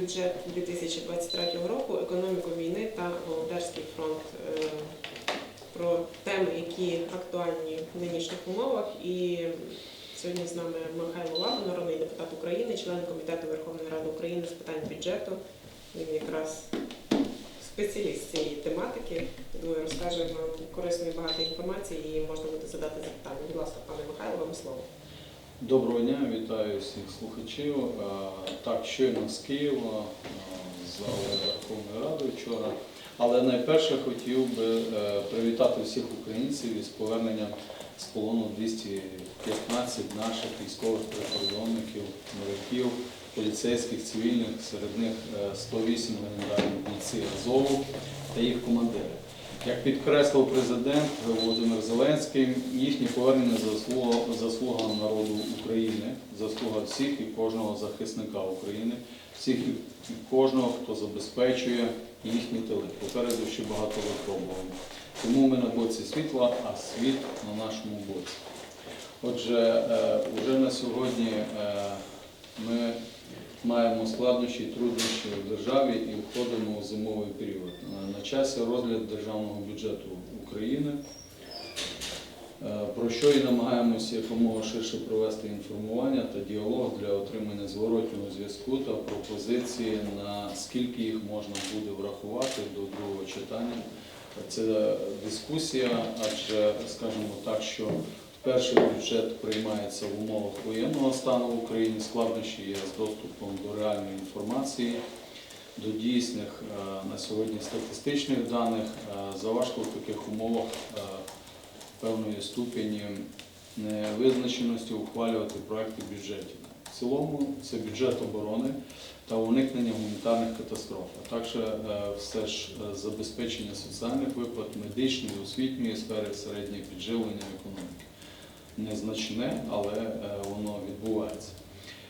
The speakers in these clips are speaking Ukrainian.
бюджет 2023 року, економіку війни та волонтерський фронт. Е, Про теми, які актуальні в нинішніх умовах. І сьогодні з нами Михайло Лаба, народний депутат України, член комітету Верховної Ради України з питань бюджету. Він якраз спеціаліст цієї тематики. Думаю, розкаже вам корисної багато інформації і можна буде задати запитання. Будь ласка, пане Михайло, вам слово. Доброго дня, вітаю всіх слухачів. Е, Так, щойно з Києва, е, з Верховної Ради вчора. Але найперше хотів би е, привітати всіх українців із поверненням з полону 215 наших військових прикордонників, моряків, поліцейських, цивільних, серед них е, 108 легендарних бійців Азову та їх командири. Як підкреслив президент Володимир Зеленський, їхнє повернення заслуга, заслуга народу України, заслуга всіх і кожного захисника України, всіх і кожного, хто забезпечує їхні тили. Попереду ще багато випробувань. Тому ми на боці світла, а світ на нашому боці. Отже, е, вже на сьогодні е, ми маємо складнощі труднощі в державі і входимо у зимовий період. Е, На часі розгляд державного бюджету України, е, про що і намагаємося якомога ширше провести інформування та діалог для отримання зворотнього зв'язку та пропозиції, на скільки їх можна буде врахувати до другого читання. Це дискусія, адже скажімо так, що Перший бюджет приймається в умовах воєнного стану в Україні. Складнощі є з доступом до реальної інформації, до дійсних е, на сьогодні статистичних даних. Е, Заважко в таких умовах е, певної ступені невизначеності ухвалювати проекти бюджетів. В цілому це бюджет оборони та уникнення гуманітарних катастроф, а також все ж забезпечення соціальних виплат, медичної, освітньої сфери, середнє підживлення економіки незначне, але е, воно відбувається.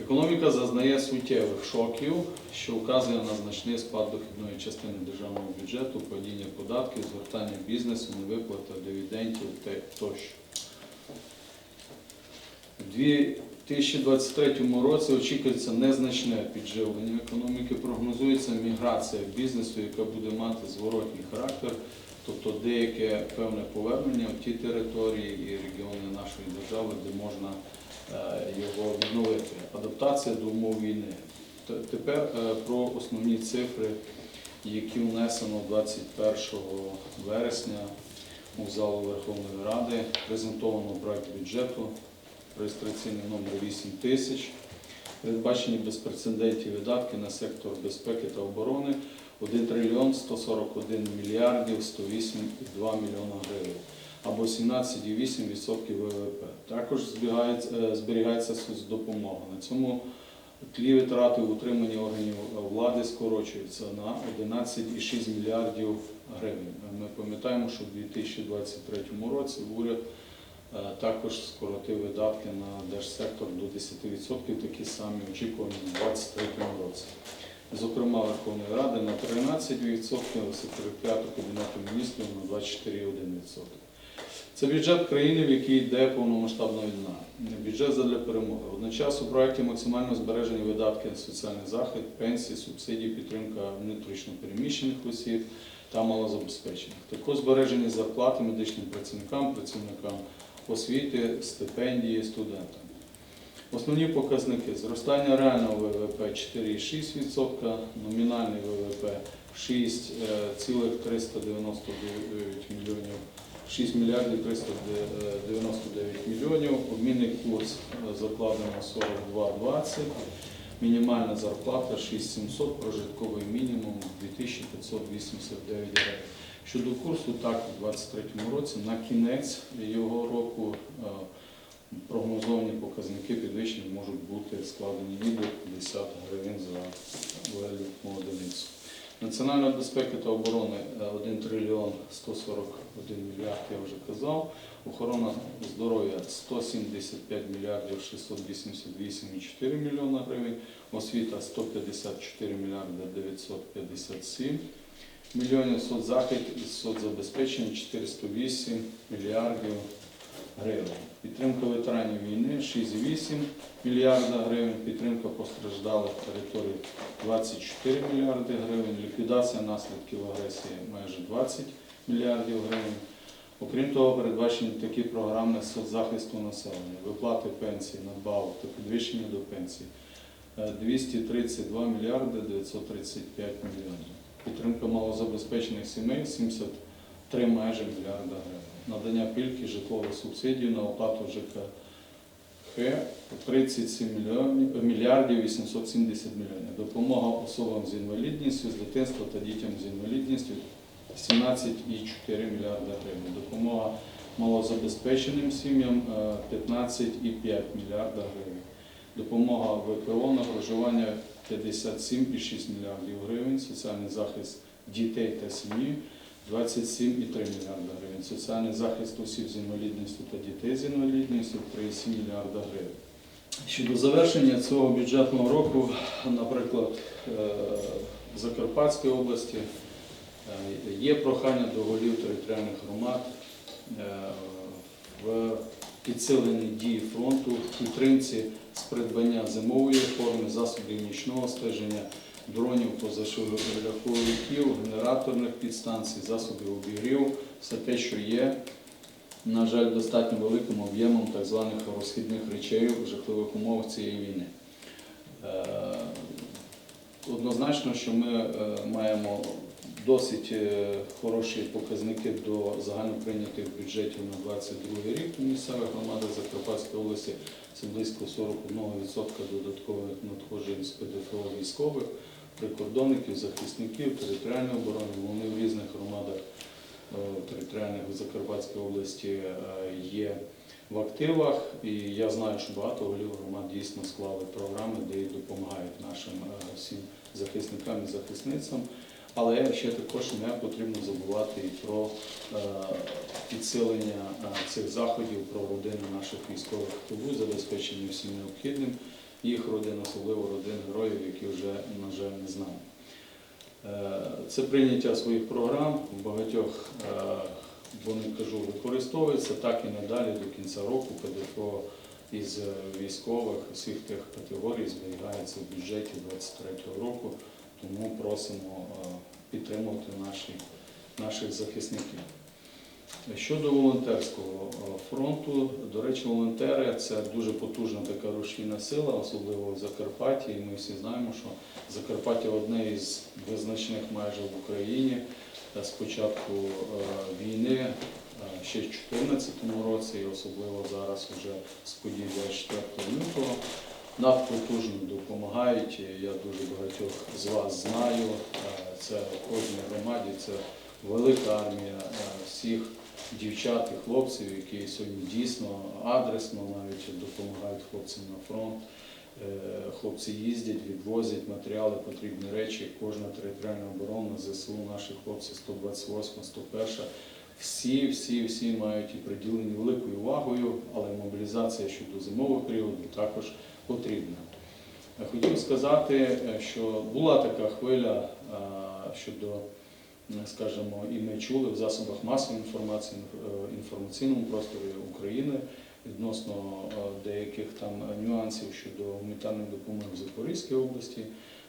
Економіка зазнає суттєвих шоків, що вказує на значний спад дохідної частини державного бюджету, падіння податків, згортання бізнесу, невиплата дивідендів та тощо. У 2023 році очікується незначне підживлення економіки, прогнозується міграція бізнесу, яка буде мати зворотній характер, тобто деяке певне повернення в ті території і регіони нашої держави, де можна е, його відновити. Адаптація до умов війни. Тепер е, про основні цифри, які внесено 21 вересня у залу Верховної Ради. Презентовано проект бюджету реєстраційний номер 8 тисяч. Передбачені безпрецедентні видатки на сектор безпеки та оборони 1 трильйон 141 мільярдів 108,2 мільйона гривень або 17,8% ВВП. Також е, зберігається соцдопомога. На цьому тлі витрати утримання органів влади скорочуються на 11,6 мільярдів гривень. Ми пам'ятаємо, що в 2023 році уряд е, також скоротив видатки на держсектор до 10%, такі самі очікувані у 2023 році. Зокрема, Верховної Ради на 13%, секретаріату Кабінету міністрів на 24,1%. Це бюджет країни, в якій йде повномасштабна війна. Бюджет задля перемоги. Водночас у проєкті максимально збережені видатки на соціальний захист, пенсії, субсидії, підтримка внутрішньо переміщених осіб та малозабезпечених. Також збережені зарплати медичним працівникам, працівникам освіти, стипендії студентам. Основні показники. Зростання реального ВВП 4,6%, номінальний ВВП 6,399 мільйонів 6 мільярдів 399 мільйонів, обмінний курс е, закладено 42,20, мінімальна зарплата 6700, прожитковий мінімум 2589 гривень. Щодо курсу, так, у 2023 році на кінець його року е, прогнозовані показники підвищення можуть бути складені до 50 гривень за валютну одиницю. Національна безпека та оборони е, 1 трильйон 141 мільярд, я вже казав. Охорона здоров'я 175 мільярдів 688,4 мільйона гривень. Освіта 154 мільярди 957 мільйонів. Соцзахист і соцзабезпечення 408 мільярдів гривень. Підтримка ветеранів війни 6,8 мільярда гривень, підтримка постраждалих територій 24 мільярди гривень, ліквідація наслідків агресії майже 20 мільярдів гривень. Окрім того, передбачені такі програми соцзахисту населення, виплати пенсій, надбавок та підвищення до пенсій е, 232 мільярди 935 мільйонів. Підтримка малозабезпечених сімей 73 майже мільярда гривень. Надання пільги житлових субсидій на оплату ЖКХ 37 мільйонів, мільярдів 870 мільйонів. Допомога особам з інвалідністю з дитинства та дітям з інвалідністю 17,4 мільярда гривень. Допомога малозабезпеченим сім'ям е, 15,5 мільярда гривень. Допомога ВПО на проживання 57,6 мільярдів гривень. Соціальний захист дітей та сім'ї 27,3 мільярда гривень. Соціальний захист осіб з інвалідністю та дітей з інвалідністю 3,7 мільярда гривень. Щодо завершення цього бюджетного року, наприклад, е, Закарпатської області е, є прохання до голів територіальних громад е, в підсиленні дії фронту, в підтримці з придбання зимової форми, засобів нічного стеження, дронів, позашляховиків, генераторних підстанцій, засобів обігріву, все те, що є, на жаль, достатньо великим об'ємом так званих розхідних речей в жахливих умовах цієї війни. Е, Однозначно, що ми е, маємо досить е, хороші показники до загальноприйнятих бюджетів на 22 рік у місцевих громадах Закарпатської області. Це близько 41% додаткових надходжень з ПДФО військових, прикордонників, захисників, територіальної оборони. Вони в різних громадах е, територіальних Закарпатської області е, є в активах. І я знаю, що багато голів громад дійсно склали програми, де допомагають нашим е, всім захисникам і захисницям. Але ще також не потрібно забувати і про підсилення цих заходів, про родини наших військових в забезпечення всім необхідним, їх родин, особливо родин героїв, які вже, на жаль, не з. Е, Це прийняття своїх програм в багатьох е, вони кажу, використовуються так і надалі до кінця року ПДФО із е, військових всіх тих категорій зберігається в бюджеті 2023 року, тому просимо підтримувати наші, наших захисників. Щодо волонтерського е, фронту, до речі, волонтери це дуже потужна така рушійна сила, особливо в Закарпатті. І ми всі знаємо, що Закарпаття одне із визначних майже в Україні з початку е, війни е, ще в 2014 році, і особливо зараз вже з подій 24 лютого. Надпотужно допомагають. Я дуже багатьох з вас знаю. Це в кожній громаді, це велика армія е, всіх дівчат і хлопців, які сьогодні дійсно адресно навіть допомагають хлопцям на фронт. Е, Хлопці їздять, відвозять матеріали, потрібні речі. Кожна територіальна оборона, ЗСУ, наші хлопці 128, 101. Всі, всі, всі мають і приділені великою увагою, але мобілізація щодо зимового періоду також потрібна. Е, Хотів сказати, що була така хвиля щодо, скажімо, і ми чули в засобах масової інформації, е, інформаційному просторі України відносно е, деяких там нюансів щодо гуманітарної допомоги в Запорізькій області.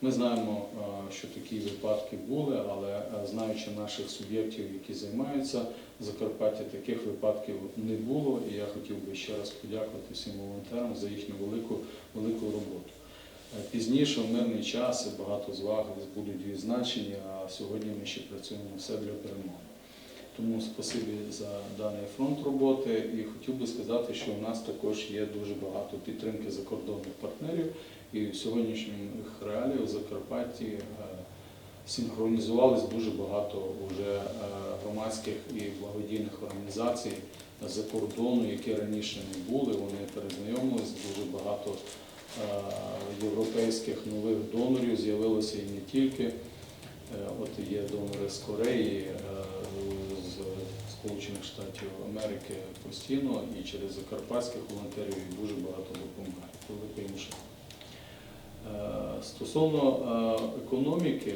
Ми знаємо, е, що такі випадки були, але е, знаючи наших суб'єктів, які займаються в Закарпатті, таких випадків не було. І я хотів би ще раз подякувати всім волонтерам за їхню велику, велику роботу. Е, Пізніше, в мирний час, і багато з вас будуть відзначені, сьогодні ми ще працюємо все для перемоги. Тому спасибі за даний фронт роботи і хотів би сказати, що у нас також є дуже багато підтримки закордонних партнерів. І в сьогоднішніх реаліях в Закарпатті е, синхронізувалось дуже багато вже е, громадських і благодійних організацій з-за кордону, які раніше не були. Вони перезнайомились, дуже багато е, європейських нових донорів з'явилося і не тільки. Е, От є донори з Кореї, е, з Сполучених Штатів Америки постійно і через закарпатських волонтерів дуже багато допомагають. Велика шана. Е, Стосовно економіки,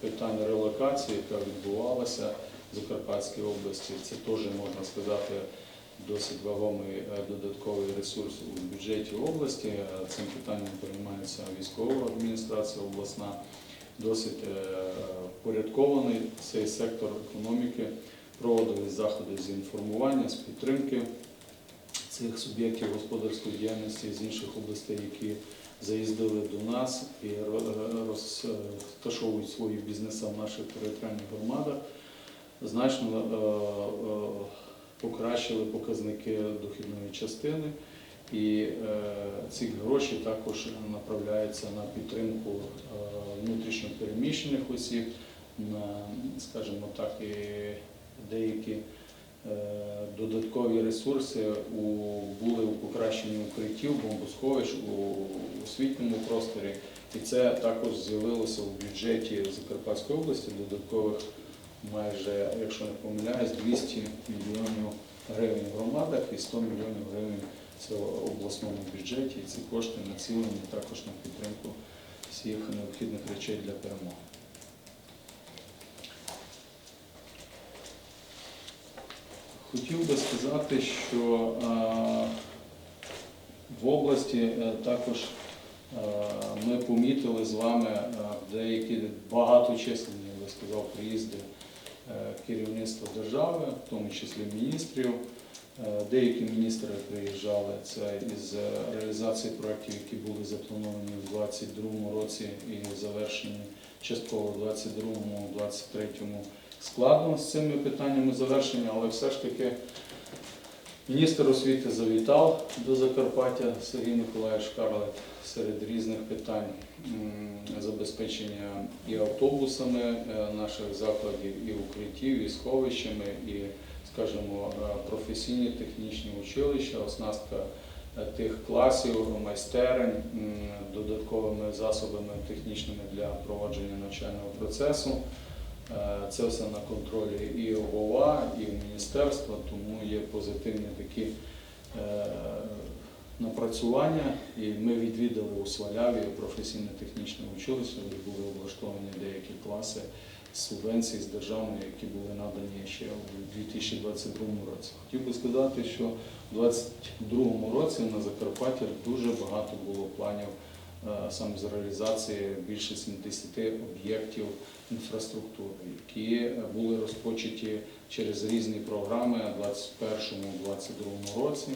питань релокації, яка відбувалася, в Закарпатській області. Це теж можна сказати досить вагомий е, додатковий ресурс у бюджеті області. Е, Цим питанням переймається військова адміністрація обласна. Досить е, впорядкований цей сектор економіки. Проводили заходи з інформування, з підтримки цих суб'єктів господарської діяльності з інших областей, які заїздили до нас і розташовують свої бізнеси в наших територіальних громадах, значно е, е, покращили показники дохідної частини. І е, ці гроші також направляються на підтримку е, внутрішньо переміщених осіб, на, скажімо так, і деякі е, додаткові ресурси були у покращенні укриттів, бомбосховищ у освітньому просторі. І це також з'явилося у бюджеті Закарпатської області додаткових майже, якщо не помиляюсь, 200 мільйонів гривень в громадах і 100 мільйонів гривень це в обласному бюджеті. І ці кошти націлені також на підтримку всіх необхідних речей для перемоги. Хотів би сказати, що в області е, також ми помітили з вами деякі багаточисленні, я би сказав, приїзди е, керівництва держави, в тому числі міністрів. Е, Деякі міністри приїжджали це із е, реалізації проєктів, які були заплановані у 2022 році і завершені частково у 2022-2023 складно з цими питаннями завершення, але все ж таки міністр освіти завітав до Закарпаття Сергій Миколаївич Карлет серед різних питань забезпечення і автобусами е, наших закладів, і укриттів, і сховищами, і, скажімо, е, професійні технічні училища, оснастка е, тих класів, майстерень, додатковими засобами технічними для проводження навчального процесу. Е, Це все на контролі і ОВА, і міністерства, тому є позитивні такі е, напрацювання. І ми відвідали у Сваляві професійно-технічне училище, де були облаштовані деякі класи субвенцій з державної, які були надані ще у 2022 році. Хотів би сказати, що у 2022 році на Закарпатті дуже багато було планів саме з реалізації більше 70 об'єктів інфраструктури, які були розпочаті через різні програми у 2021-2022 році.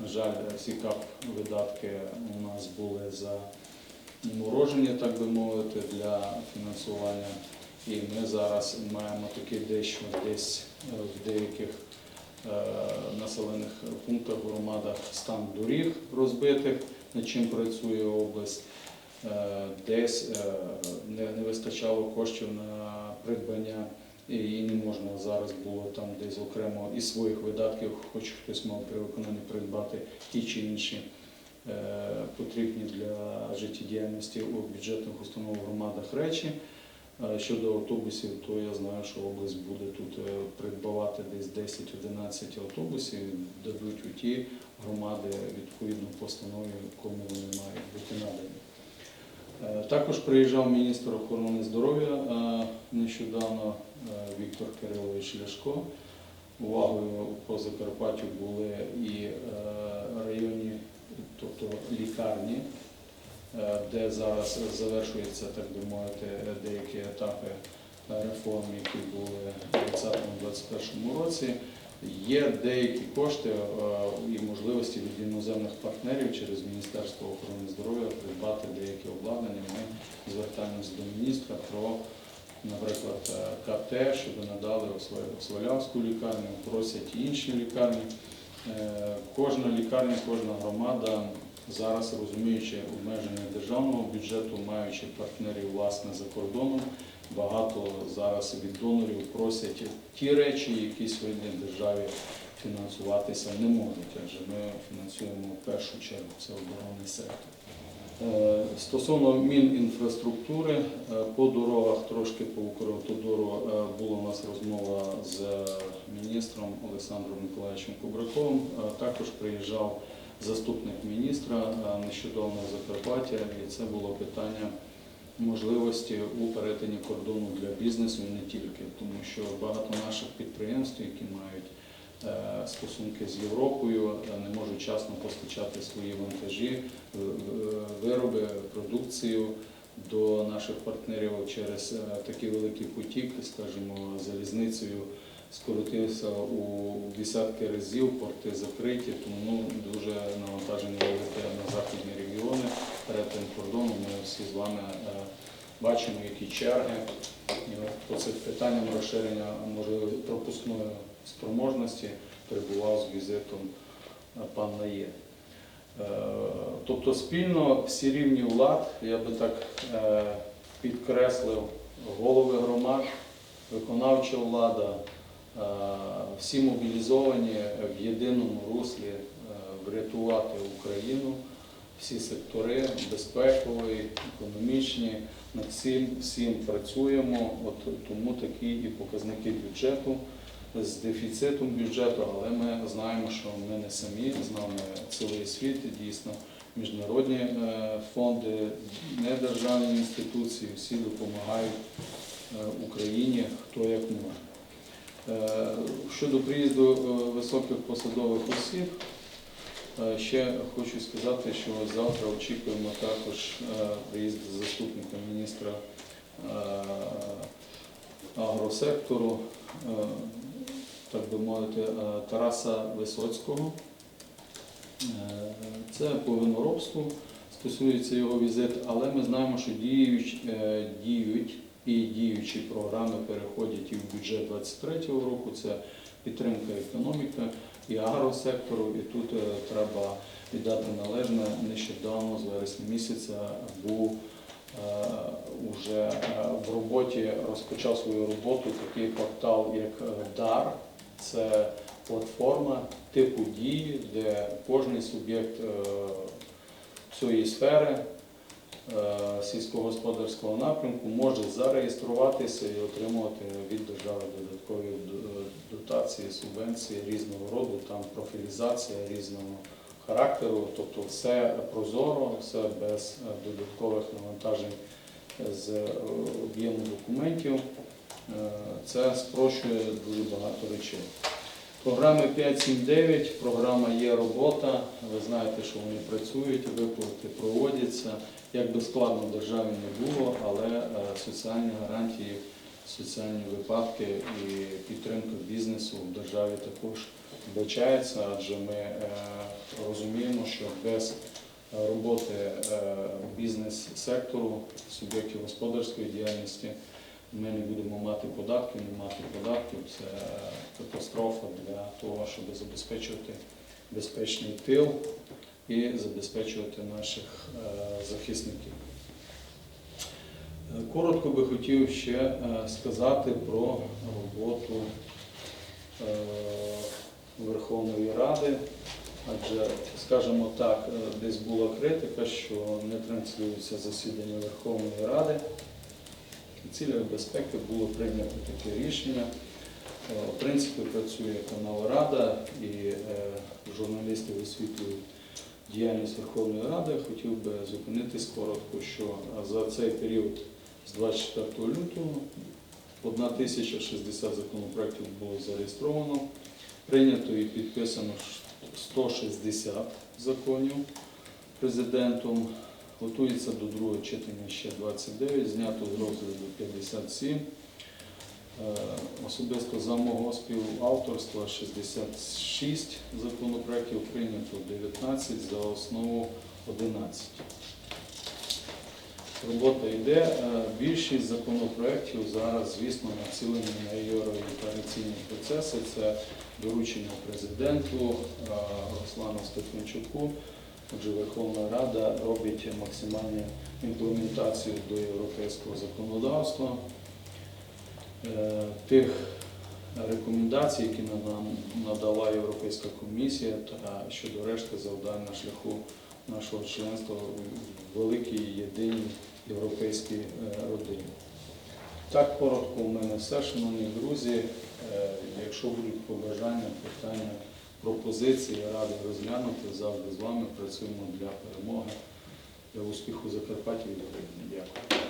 На жаль, всі кап видатки у нас були заморожені, так би мовити, для фінансування. І ми зараз маємо таки дещо десь е, в деяких е, населених пунктах, громадах стан доріг розбитих, над чим працює область. Е, Десь е, не, вистачало коштів на придбання, і і не можна зараз було там десь окремо із своїх видатків, хоч хтось мав при виконанні придбати ті чи інші е, потрібні для життєдіяльності у бюджетних установ громадах речі. Щодо автобусів, то я знаю, що область буде тут е, придбавати десь 10-11 автобусів, дадуть у ті громади відповідно постанові, кому вони мають бути надані. Е, Також приїжджав міністр охорони здоров'я е, нещодавно Віктор Кирилович Ляшко. Увагою по Закарпаттю були і районні, тобто лікарні, де зараз завершуються, так би мовити, деякі етапи е, реформ, які були у 2020-2021 році. Є деякі кошти е, і можливості від іноземних партнерів через Міністерство охорони здоров'я придбати деякі обладнання. Ми звертаємось до міністра про, наприклад, е, КТ, щоб надали Свалявську лікарню, просять інші лікарні. Е, Кожна лікарня, кожна громада зараз розуміючи обмеження державного бюджету, маючи партнерів власне за кордоном, багато зараз від донорів просять ті речі, які сьогодні державі фінансуватися не можуть, адже ми фінансуємо в першу чергу це оборонний сектор. Е, Стосовно Мінінфраструктури, е, по дорогах трошки по Укравтодору е, була у нас розмова з міністром Олександром Миколаївичем Кубраковим. Також приїжджав заступник міністра е, нещодавно в Закарпаття, і це було питання можливості у перетині кордону для бізнесу і не тільки, тому що багато наших підприємств, які мають е, стосунки з Європою, е, не можуть вчасно постачати свої вантажі, вироби, продукцію до наших партнерів через такий великий потік, скажімо, залізницею скоротився у десятки разів, порти закриті, тому ну, дуже навантаження велике на західні регіони. Перетин кордону ми всі з вами е, бачимо, які черги. І по цих питанням розширення можливо пропускної спроможності прибував з візитом е, пан Наєм. Е, Тобто спільно всі рівні влад, я би так підкреслив, голови громад, виконавча влада, всі мобілізовані в єдиному руслі е, врятувати Україну, всі сектори безпекові, економічні, над цим всім працюємо, от тому такі і показники бюджету. З дефіцитом бюджету, але ми знаємо, що ми не самі, з нами цілий світ, дійсно міжнародні е, фонди, недержавні інституції, всі допомагають е, Україні хто як може. Е, Щодо приїзду е, високих посадових осіб, е, ще хочу сказати, що завтра очікуємо також приїзд заступника міністра агросектору, так би мовити, Тараса Висоцького. Це по виноробству стосується його візит, але ми знаємо, що діють, діють і діючі програми переходять і в бюджет 2023 року. Це підтримка економіки і агросектору. І тут е, треба віддати належне нещодавно, з вересня місяця, був е, уже е, в роботі розпочав свою роботу такий портал, як ДАР. Це платформа типу дії, де кожен суб'єкт цієї сфери сільськогосподарського напрямку може зареєструватися і отримувати від держави додаткові дотації, субвенції різного роду, там профілізація різного характеру, тобто все прозоро, все без е, додаткових навантажень з е, об'єму документів. Е, Це спрощує дуже багато речей. Програми 5.7.9, програма є робота. Ви знаєте, що вони працюють, виплати проводяться. Як би складно в державі не було, але е, соціальні гарантії, соціальні випадки і підтримка бізнесу в державі також вбачається, адже ми е, розуміємо, що без роботи е, бізнес-сектору, суб'єктів господарської діяльності ми не будемо мати податків, не мати податків це катастрофа для того, щоб забезпечувати безпечний тил і забезпечувати наших е, захисників. Е, Коротко би хотів ще е, сказати про роботу Верховної Ради, адже, скажімо так, десь була критика, що не транслюється засідання Верховної Ради. В цілях безпеки було прийнято таке рішення. Е, В принципі, працює канал Рада і е, журналісти висвітлюють діяльність Верховної Ради. Хотів би зупинитись коротко, що за цей період з 24 лютого 1060 законопроєктів було зареєстровано, прийнято і підписано 160 законів президентом. Готується до другого читання ще 29, знято з розгляду 57. Е, Особисто за мого співавторства 66 законопроєктів прийнято 19, за основу 11. Робота йде. Е, Більшість законопроєктів зараз, звісно, націлені на євроінтеграційні процеси. Це доручення президенту е, Руслану Стефанчуку. Отже, Верховна Рада робить максимальну імплементацію до європейського законодавства е, тих рекомендацій, які нам надала Європейська комісія, та щодо решти завдань на шляху нашого членства в великій єдиній європейській е, родині. Так коротко у мене все, шановні друзі. Е, Якщо будуть побажання, питання, пропозиції, я радий розглянути. Завжди з вами працюємо для перемоги, для успіху Закарпаття і України. Дякую.